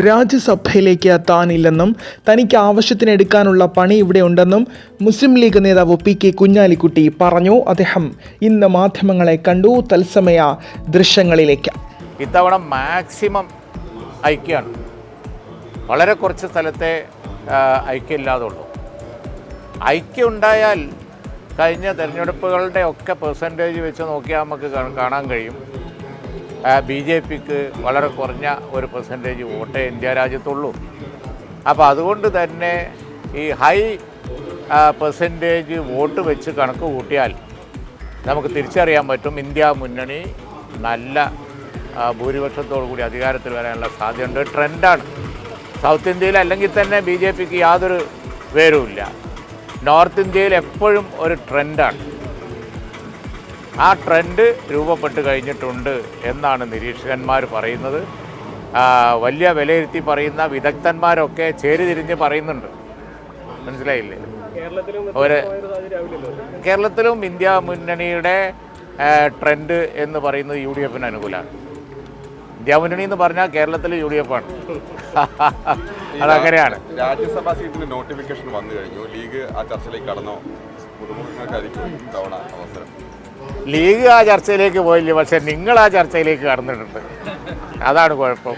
രാജ്യസഭയിലേക്ക് താനില്ലെന്നും തനിക്ക് ആവശ്യത്തിന് എടുക്കാനുള്ള പണി ഇവിടെ ഉണ്ടെന്നും മുസ്ലിം ലീഗ് നേതാവ് പി കെ കുഞ്ഞാലിക്കുട്ടി പറഞ്ഞു. അദ്ദേഹം ഇന്ന് മാധ്യമങ്ങളെ കണ്ടു. തത്സമയ ദൃശ്യങ്ങളിലേക്ക്. ഇത്തവണ മാക്സിമം ഐക്യമാണ് വളരെ കുറച്ച് സ്ഥലത്തെ ഐക്യമില്ലാതുള്ളൂ. ഐക്യം ഉണ്ടായാൽ കഴിഞ്ഞ തെരഞ്ഞെടുപ്പുകളുടെ ഒക്കെ പെർസെന്റേജ് വെച്ച് നോക്കിയാൽ നമുക്ക് കാണാൻ കഴിയും. ബി ജെ പിക്ക് വളരെ കുറഞ്ഞ ഒരു പെർസെന്റേജ് വോട്ടേ ഇന്ത്യ രാജ്യത്തുള്ളൂ. അപ്പോൾ അതുകൊണ്ട് തന്നെ ഈ ഹൈ പെർസെന്റേജ് വോട്ട് വെച്ച് കണക്ക് കൂട്ടിയാൽ നമുക്ക് തിരിച്ചറിയാൻ പറ്റും ഇന്ത്യ മുന്നണി നല്ല ഭൂരിപക്ഷത്തോടു കൂടി അധികാരത്തിൽ വരാനുള്ള സാധ്യതയുണ്ട്. ട്രെൻഡാണ്. സൗത്ത് ഇന്ത്യയിൽ അല്ലെങ്കിൽ തന്നെ ബി ജെ പിക്ക് യാതൊരു വേരുമില്ല. നോർത്ത് ഇന്ത്യയിൽ എപ്പോഴും ഒരു ട്രെൻഡാണ്. ആ ട്രെൻഡ് രൂപപ്പെട്ട് കഴിഞ്ഞിട്ടുണ്ട് എന്നാണ് നിരീക്ഷകന്മാർ പറയുന്നത്. വലിയ വിലയിരുത്തി പറയുന്ന വിദഗ്ധന്മാരൊക്കെ ചേരിതിരിഞ്ഞ് പറയുന്നുണ്ട്. മനസ്സിലായില്ലേ? ഒരു കേരളത്തിലും ഇന്ത്യ മുന്നണിയുടെ ട്രെൻഡ് എന്ന് പറയുന്നത് യു ഡി എഫിന് അനുകൂലമാണ്. ഇന്ത്യ മുന്നണി എന്ന് പറഞ്ഞാൽ കേരളത്തിൽ യു ഡി എഫ് ആണ്. അതങ്ങനെയാണ്. രാജ്യസഭാ സീറ്റിന് നോട്ടിഫിക്കേഷൻ വന്നു കഴിഞ്ഞു. ലീഗ് ആ ചർച്ചയിലേക്ക് കടന്നോ? പുതുമുഖങ്ങൾക്കായിരിക്കും ഇത്തവണ അവസരം. ലീഗ് ആ ചർച്ചയിലേക്ക് പോയില്ല പക്ഷെ നിങ്ങൾ ആ ചർച്ചയിലേക്ക് കടന്നിട്ടുണ്ട്. അതാണ് കുഴപ്പം?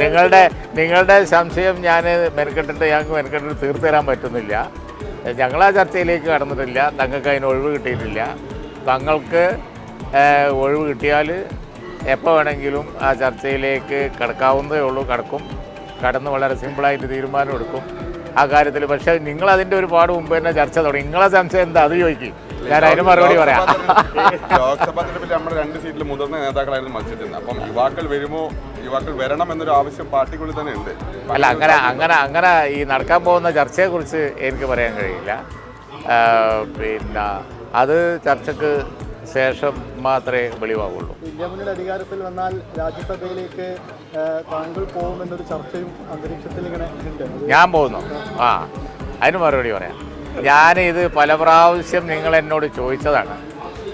നിങ്ങളുടെ നിങ്ങളുടെ സംശയം ഞാൻ മെനക്കെട്ടിട്ട് ഞങ്ങൾക്ക് മെനക്കെട്ടിട്ട് തീർത്തു തരാൻ പറ്റുന്നില്ല. ഞങ്ങൾ ആ ചർച്ചയിലേക്ക് കടന്നിട്ടില്ല. തങ്ങൾക്ക് അതിന് ഒഴിവ് കിട്ടിയിട്ടില്ല. തങ്ങൾക്ക് ഒഴിവ് കിട്ടിയാൽ എപ്പോൾ വേണമെങ്കിലും ആ ചർച്ചയിലേക്ക് കടക്കാവുന്നതേ ഉള്ളൂ. കടക്കും. കടന്ന് വളരെ സിമ്പിളായിട്ട് തീരുമാനം എടുക്കും. ആ കാര്യത്തിൽ പക്ഷേ നിങ്ങൾ അതിന്റെ ഒരുപാട് മുമ്പ് തന്നെ ചർച്ച തുടങ്ങി. നിങ്ങളെ സംശയം എന്താ? അത് ചോദിക്കും. ഞാൻ അതിന് മറുപടി പറയാം. ലോക്സഭാ തെരഞ്ഞെടുപ്പിൽ നമ്മുടെ രണ്ട് സീറ്റിൽ മുതിർന്ന നേതാക്കളായിരുന്നു മത്സരിച്ചിരുന്നത്. അപ്പം യുവാക്കൾ വരുമോ? യുവാക്കൾ വരണം എന്നൊരു ആവശ്യം പാർട്ടിക്കുള്ളിൽ തന്നെ ഉണ്ട്. അല്ല അങ്ങനെ അങ്ങനെ അങ്ങനെ ഈ നടക്കാൻ പോകുന്ന ചർച്ചയെക്കുറിച്ച് എനിക്ക് പറയാൻ കഴിയില്ല. പിന്നെ അത് ചർച്ചക്ക് ശേഷം മാത്രമേ വെളിവാകുള്ളൂ. ഇന്ത്യ മുന്നണി അധികാരത്തിൽ വന്നാൽ രാജ്യസഭയിലേക്ക് താങ്കൾ പോകുമെന്നൊരു ചർച്ചയും അന്തരീക്ഷത്തിൽ ഇങ്ങനെ ഉണ്ട്. ഞാൻ പോകുന്നു. ആ അതിന് മറുപടി പറയാം. ഞാൻ ഇത് പല പ്രാവശ്യം നിങ്ങൾ എന്നോട് ചോദിച്ചതാണ്.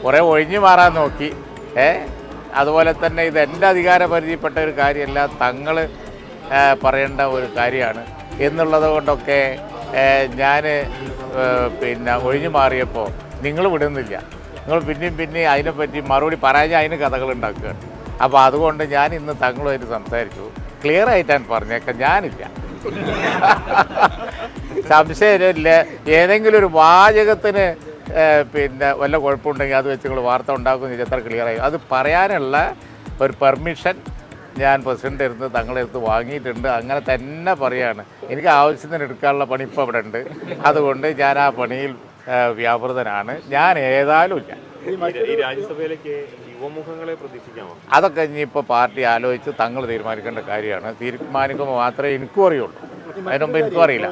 കുറേ ഒഴിഞ്ഞു മാറാൻ നോക്കി. ഏ അതുപോലെ തന്നെ ഇത് എന്റെ അധികാര പരിധിപ്പെട്ട ഒരു കാര്യമല്ല തങ്ങൾ പറയേണ്ട ഒരു കാര്യമാണ്. എന്നുള്ളത് കൊണ്ടൊക്കെ ഞാൻ പിന്നെ ഒഴിഞ്ഞു മാറിയപ്പോൾ നിങ്ങൾ വിടുന്നില്ല. നിങ്ങൾ പിന്നെയും പിന്നെയും അതിനെപ്പറ്റി മറുപടി പറയാൻ അതിന് കഥകൾ ഉണ്ടാക്കുകയാണ്. അപ്പോൾ അതുകൊണ്ട് ഞാൻ ഇന്ന് തങ്ങളുമായിട്ട് സംസാരിച്ചു. ക്ലിയർ ആയിട്ടാണ് പറഞ്ഞേക്കാം ഞാനില്ല. സംശയമില്ല. ഏതെങ്കിലും ഒരു വാചകത്തിന് പിന്നെ വല്ല കുഴപ്പമുണ്ടെങ്കിൽ അത് വെച്ച് നിങ്ങൾ വാർത്ത ഉണ്ടാക്കുന്ന എത്ര ക്ലിയർ ആയി. അത് പറയാനുള്ള ഒരു പെർമിഷൻ ഞാൻ പ്രസിഡന്റ് അടുത്ത് തങ്ങളുടെ അടുത്ത് വാങ്ങിയിട്ടുണ്ട്. അങ്ങനെ തന്നെ പറയാണ്. എനിക്ക് ആവശ്യത്തിന് എടുക്കാനുള്ള പണി ഇപ്പോൾ ഇവിടെ ഉണ്ട്. അതുകൊണ്ട് ഞാൻ ആ പണിയിൽ വ്യാപൃതനാണ്. ഞാൻ ഏതായാലും ഇല്ല. ഈ രാജ്യസഭയിലേക്ക് യുവമുഖങ്ങളെ പ്രതീക്ഷിക്കാമോ? അതൊക്കെ ഇനിയിപ്പോൾ പാർട്ടി ആലോചിച്ച് തങ്ങൾ തീരുമാനിക്കേണ്ട കാര്യമാണ്. തീരുമാനിക്കുമ്പോൾ മാത്രമേ എനിക്കും അറിയുള്ളൂ. അതിനുമ്പ് എനിക്കും അറിയില്ല.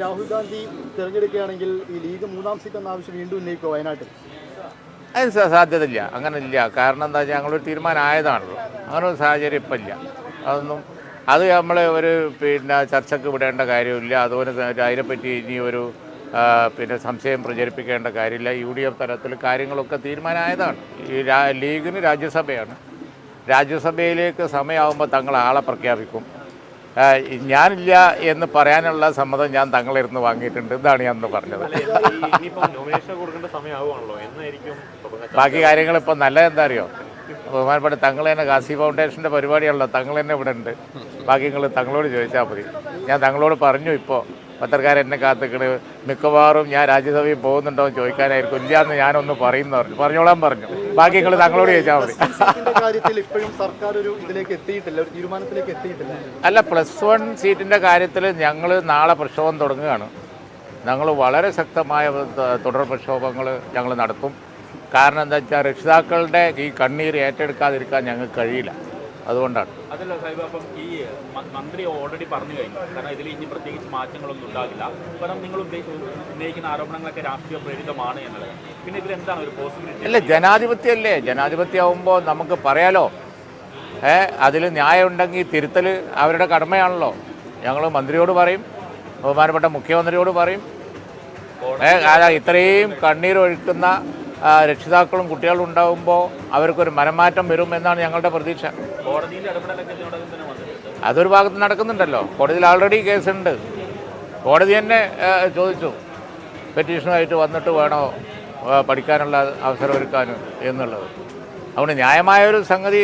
രാഹുൽ ഗാന്ധി തിരഞ്ഞെടുക്കുകയാണെങ്കിൽ ഈ ലീഗ് മൂന്നാം സീറ്റ് എന്ന ആവശ്യം വീണ്ടും ഉന്നയിക്കുമോ വയനാട്ടിൽ? അതിന് സ- സാധ്യതയില്ല. അങ്ങനെ ഇല്ല കാരണം എന്താ വെച്ചാൽ ഞങ്ങളൊരു തീരുമാനം ആയതാണല്ലോ അങ്ങനെ ഒരു സാഹചര്യം ഇപ്പം ഇല്ല. അതൊന്നും അത് നമ്മൾ ഒരു പിന്നെ ചർച്ചക്ക് വിടേണ്ട കാര്യമില്ല. അതുപോലെ അതിനെപ്പറ്റി ഇനി ഒരു പിന്നെ സംശയം പ്രചരിപ്പിക്കേണ്ട കാര്യമില്ല. യു ഡി എഫ് തലത്തിൽ കാര്യങ്ങളൊക്കെ തീരുമാനമായതാണ്. ഈ രാ ലീഗിന് രാജ്യസഭയാണ്. രാജ്യസഭയിലേക്ക് സമയമാകുമ്പോൾ തങ്ങൾ ആളെ പ്രഖ്യാപിക്കും ഞാനില്ല എന്ന് പറയാനുള്ള സമ്മതം ഞാൻ തങ്ങളെ ഇരുന്ന് വാങ്ങിയിട്ടുണ്ട്. ഇതാണ് ഞാൻ പറഞ്ഞത്. ബാക്കി കാര്യങ്ങൾ ഇപ്പം നല്ലത് എന്താ അറിയോ ബഹുമാനപ്പെട്ട തങ്ങൾ തന്നെ ഗാസി ഫൗണ്ടേഷന്റെ പരിപാടിയാണല്ലോ. തങ്ങൾ തന്നെ ഇവിടെ ഉണ്ട്. ബാക്കി നിങ്ങൾ തങ്ങളോട് ചോദിച്ചാൽ മതി. ഞാൻ തങ്ങളോട് പറഞ്ഞു ഇപ്പോൾ പത്രക്കാരൻ എന്നെ കാത്തിക്കണ്. മിക്കവാറും ഞാൻ രാജ്യസഭയിൽ പോകുന്നുണ്ടോ എന്ന് ചോദിക്കാനായിരിക്കും. ഇല്ല എന്ന് ഞാനൊന്ന് പറയുന്നു പറഞ്ഞു. പറഞ്ഞോളാൻ പറഞ്ഞു. ബാക്കി നിങ്ങൾ തങ്ങളോട് ചോദിച്ചാൽ മതി. അല്ല പ്ലസ് വൺ സീറ്റിന്റെ കാര്യത്തിൽ ഞങ്ങൾ നാളെ പ്രക്ഷോഭം തുടങ്ങുകയാണ്. ഞങ്ങൾ വളരെ ശക്തമായ തുടർ പ്രക്ഷോഭങ്ങൾ ഞങ്ങൾ നടത്തും. കാരണം എന്താ വെച്ചാൽ രക്ഷിതാക്കളുടെ ഈ കണ്ണീർ ഏറ്റെടുക്കാതിരിക്കാൻ ഞങ്ങൾക്ക് കഴിയില്ല. അതുകൊണ്ടാണ്. അതല്ല സാഹിബ് അപ്പം ഈ മന്ത്രി ഓൾറെഡി പറഞ്ഞു കഴിഞ്ഞു. കാരണം ഇതിൽ ഇനി പ്രത്യേകിച്ച് മാറ്റങ്ങളൊന്നും ഉണ്ടാകില്ല. കാരണം നിങ്ങൾ ഉന്നയിക്കുന്ന ആരോപണങ്ങളൊക്കെ രാഷ്ട്രീയ പ്രേരിതമാണ് എന്നുള്ളത്. പിന്നെ ഇതിൽ എന്താണ് ഒരു പോസിബിലിറ്റി അല്ല ജനാധിപത്യമല്ലേ ജനാധിപത്യമാകുമ്പോൾ നമുക്ക് പറയാലോ? ഏ അതിൽ ന്യായം ഉണ്ടെങ്കിൽ തിരുത്തൽ അവരുടെ കടമയാണല്ലോ. ഞങ്ങൾ മന്ത്രിയോട് പറയും ബഹുമാനപ്പെട്ട മുഖ്യമന്ത്രിയോട് പറയും. ഏഹ് ഇത്രയും കണ്ണീരൊഴുക്കുന്ന ഒഴുക്കുന്ന രക്ഷിതാക്കളും കുട്ടികളും ഉണ്ടാകുമ്പോൾ അവർക്കൊരു മനമാറ്റം വരും എന്നാണ് ഞങ്ങളുടെ പ്രതീക്ഷ. അതൊരു ഭാഗത്ത് നടക്കുന്നുണ്ടല്ലോ. കോടതിയിൽ ആൾറെഡി കേസുണ്ട്. കോടതി തന്നെ ചോദിച്ചു. പെറ്റീഷനുമായിട്ട് വന്നിട്ട് വേണോ പഠിക്കാനുള്ള അവസരം ഒരുക്കാൻ എന്നുള്ളത്. അതുകൊണ്ട് ന്യായമായ ഒരു സംഗതി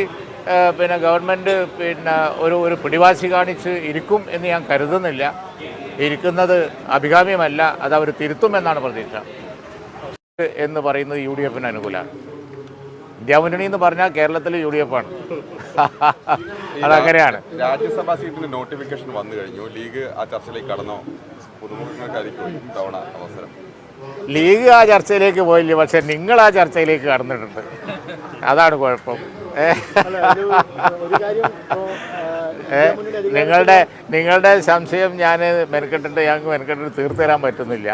പിന്നെ ഗവൺമെന്റ് പിന്നെ ഒരു ഒരു പിടിവാശി കാണിച്ച് ഇരിക്കും എന്ന് ഞാൻ കരുതുന്നില്ല. ഇരിക്കുന്നത് അഭികാമ്യമല്ല അത് അവർ തിരുത്തുമെന്നാണ് പ്രതീക്ഷ. എന്ന് പറയുന്നത് യു ഡി എഫിന് അനുകൂലമാണ്. ഇന്ത്യ മുന്നണി എന്ന് പറഞ്ഞാൽ കേരളത്തിൽ യു ഡി എഫ് ആണ് അതങ്ങനെയാണ്. രാജ്യസഭാ സീറ്റിന് നോട്ടിഫിക്കേഷൻ വന്നു കഴിഞ്ഞു. ലീഗ് ആ ചർച്ചയിലേക്ക് കടന്നോ? പുതുമുഖങ്ങൾക്കായിരിക്കും ഇത്തവണ അവസരം. ലീഗ് ആ ചർച്ചയിലേക്ക് പോയില്ല പക്ഷെ നിങ്ങൾ ആ ചർച്ചയിലേക്ക് കടന്നിട്ടുണ്ട്. അതാണ് കുഴപ്പം. നിങ്ങളുടെ നിങ്ങളുടെ സംശയം ഞാൻ മെനക്കെട്ടിട്ട് ഞങ്ങൾക്ക് മെനക്കെട്ടിട്ട് തീർത്തു തരാൻ പറ്റുന്നില്ല.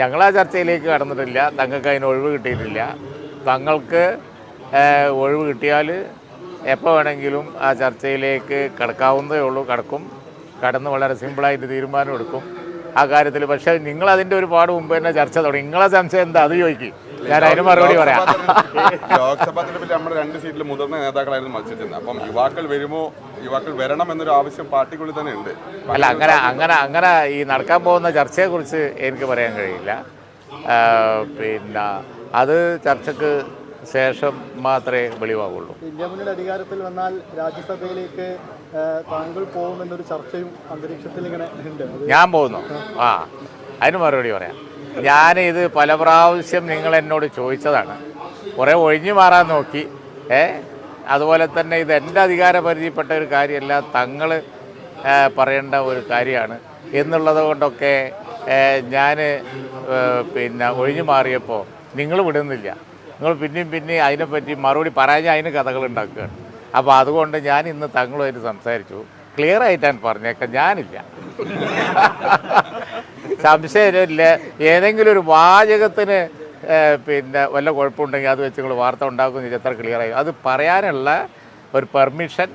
ഞങ്ങൾ ആ ചർച്ചയിലേക്ക് കടന്നിട്ടില്ല. തങ്ങൾക്ക് അതിന് ഒഴിവ് കിട്ടിയിട്ടില്ല. തങ്ങൾക്ക് ഒഴിവ് കിട്ടിയാൽ എപ്പോൾ വേണമെങ്കിലും ആ ചർച്ചയിലേക്ക് കടക്കാവുന്നതേ ഉള്ളൂ. കടക്കും. കടന്ന് വളരെ സിമ്പിളായിട്ട് തീരുമാനം എടുക്കും. ആ കാര്യത്തിൽ പക്ഷേ നിങ്ങൾ അതിന്റെ ഒരുപാട് മുമ്പ് തന്നെ ചർച്ച തുടങ്ങി. നിങ്ങളെ സംശയം എന്താ? അത് ചോദിക്കും. ഞാൻ അതിന് മറുപടി പറയാം. ലോക്സഭാ തെരഞ്ഞെടുപ്പിൽ നമ്മുടെ രണ്ട് സീറ്റിൽ മുതിർന്ന നേതാക്കളായിരുന്നു മത്സരിച്ചിരുന്നത്. അപ്പം യുവാക്കൾ വരുമോ? യുവാക്കൾ വരണം എന്നൊരു ആവശ്യം പാർട്ടിക്കുള്ളിൽ തന്നെ ഉണ്ട്. അല്ല അങ്ങനെ അങ്ങനെ അങ്ങനെ ഈ നടക്കാൻ പോകുന്ന ചർച്ചയെക്കുറിച്ച് എനിക്ക് പറയാൻ കഴിയില്ല. പിന്നെ അത് ചർച്ചയ്ക്ക് ശേഷം മാത്രമേ വെളിവാകുള്ളൂ. ഇന്ത്യ മുന്നണി അധികാരത്തിൽ വന്നാൽ രാജ്യസഭയിലേക്ക് താങ്കൾ പോകുമെന്നൊരു ചർച്ചയും അന്തരീക്ഷത്തിൽ ഇങ്ങനെ ഉണ്ട്. ഞാൻ പോകുന്നു. ആ അതിന് മറുപടി പറയാം. ഞാൻ ഇത് പല പ്രാവശ്യം നിങ്ങൾ എന്നോട് ചോദിച്ചതാണ്. കുറേ ഒഴിഞ്ഞു മാറാൻ നോക്കി. ഏ അതുപോലെ തന്നെ ഇത് എന്റെ അധികാര അധികാരപരിധിപ്പെട്ട ഒരു കാര്യമല്ല തങ്ങൾ പറയേണ്ട ഒരു കാര്യമാണ്. എന്നുള്ളത് കൊണ്ടൊക്കെ ഞാൻ പിന്നെ ഒഴിഞ്ഞു മാറിയപ്പോൾ നിങ്ങൾ വിടുന്നില്ല. നിങ്ങൾ പിന്നെയും പിന്നെയും അതിനെപ്പറ്റി മറുപടി പറയാൻ അതിന് കഥകൾ ഉണ്ടാക്കുകയാണ്. അപ്പോൾ അതുകൊണ്ട് ഞാൻ ഇന്ന് തങ്ങളുമായിട്ട് സംസാരിച്ചു. ക്ലിയർ ആയിട്ടാണ് പറഞ്ഞേക്കാം ഞാനില്ല. സംശയമില്ല. ഏതെങ്കിലും ഒരു വാചകത്തിന് പിന്നെ വല്ല കുഴപ്പമുണ്ടെങ്കിൽ അത് വെച്ച് നിങ്ങൾ വാർത്ത ഉണ്ടാക്കുന്ന എത്ര ആയി. അത് പറയാനുള്ള ഒരു പെർമിഷൻ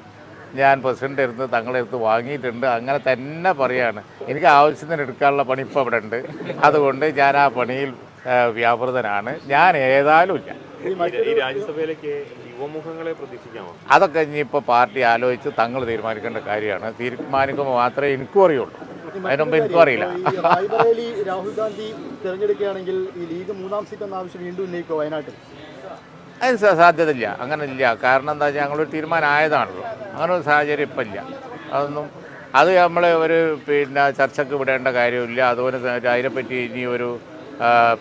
ഞാൻ പ്രസിഡന്റ് ഇരുന്ന് തങ്ങളുടെ അടുത്ത് വാങ്ങിയിട്ടുണ്ട്. അങ്ങനെ തന്നെ പറയാണ്. എനിക്ക് ആവശ്യത്തിന് എടുക്കാനുള്ള പണി ഇപ്പോൾ അവിടെ ഉണ്ട് അതുകൊണ്ട് ഞാൻ ആ പണിയിൽ വ്യാപൃതനാണ്. ഞാൻ ഏതായാലും ഇല്ല. ഈ രാജ്യസഭയിലേക്ക് യുവമുഖങ്ങളെ പ്രതീക്ഷിക്കാമോ? അതൊക്കെ ഇനിയിപ്പോൾ പാർട്ടി ആലോചിച്ച് തങ്ങൾ തീരുമാനിക്കേണ്ട കാര്യമാണ്. തീരുമാനിക്കുമ്പോൾ മാത്രമേ എനിക്കും അറിയുള്ളൂ. അതിനുമുമ്പ് എനിക്കും അറിയില്ല. ഈ റായ്ബറേലി രാഹുൽ ഗാന്ധി തിരഞ്ഞെടുക്കുകയാണെങ്കിൽ ഈ ലീഗ് മൂന്നാം സീറ്റ് എന്ന ആവശ്യം വീണ്ടും ഉന്നയിക്കോ വയനാട്ടിൽ? അതിന് സ- സാധ്യതയില്ല. അങ്ങനെ ഇല്ല കാരണം എന്താ വെച്ചാൽ ഞങ്ങളൊരു തീരുമാനമായതാണല്ലോ. അങ്ങനെ ഒരു സാഹചര്യം ഇപ്പം ഇല്ല. അതൊന്നും അത് നമ്മൾ ഒരു പിന്നെ ചർച്ചയ്ക്ക് വിടേണ്ട കാര്യമില്ല. അതുപോലെ തന്നെ അതിനെപ്പറ്റി ഇനി ഒരു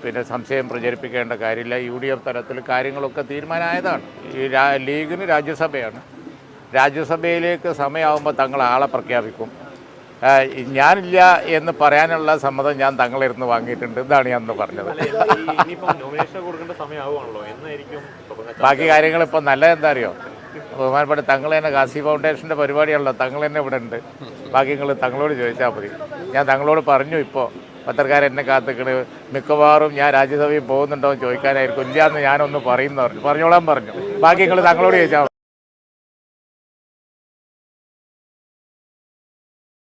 പിന്നെ സംശയം പ്രചരിപ്പിക്കേണ്ട കാര്യമില്ല. യു ഡി എഫ് തലത്തിൽ കാര്യങ്ങളൊക്കെ തീരുമാനമായതാണ്. ഈ ലീഗിന് രാജ്യസഭയാണ്. രാജ്യസഭയിലേക്ക് സമയമാകുമ്പോൾ തങ്ങൾ ആളെ പ്രഖ്യാപിക്കും. ഞാനില്ല എന്ന് പറയാനുള്ള സമ്മതം ഞാൻ തങ്ങളിരുന്ന് വാങ്ങിയിട്ടുണ്ട്. ഇതാണ് ഞാൻ അന്ന് പറഞ്ഞത്. ബാക്കി കാര്യങ്ങൾ ഇപ്പം നല്ലത് എന്താ അറിയോ? ബഹുമാനപ്പെട്ട തങ്ങൾ തന്നെ കാസി ഫൗണ്ടേഷന്റെ പരിപാടിയാണല്ലോ. തങ്ങൾ തന്നെ ഇവിടെ ഉണ്ട്. ബാക്കി നിങ്ങൾ തങ്ങളോട് ചോദിച്ചാൽ മതി. ഞാൻ തങ്ങളോട് പറഞ്ഞു ഇപ്പോൾ പത്രക്കാരൻ എന്നെ കാത്തിക്കണ്. മിക്കവാറും ഞാൻ രാജ്യസഭയിൽ പോകുന്നുണ്ടോ എന്ന് ചോദിക്കാനായിരിക്കും. ഇല്ല എന്ന് ഞാനൊന്ന് പറയുന്നു പറഞ്ഞു. പറഞ്ഞോളാൻ പറഞ്ഞു. ബാക്കി നിങ്ങൾ താങ്കളോട് ചോദിച്ചാൽ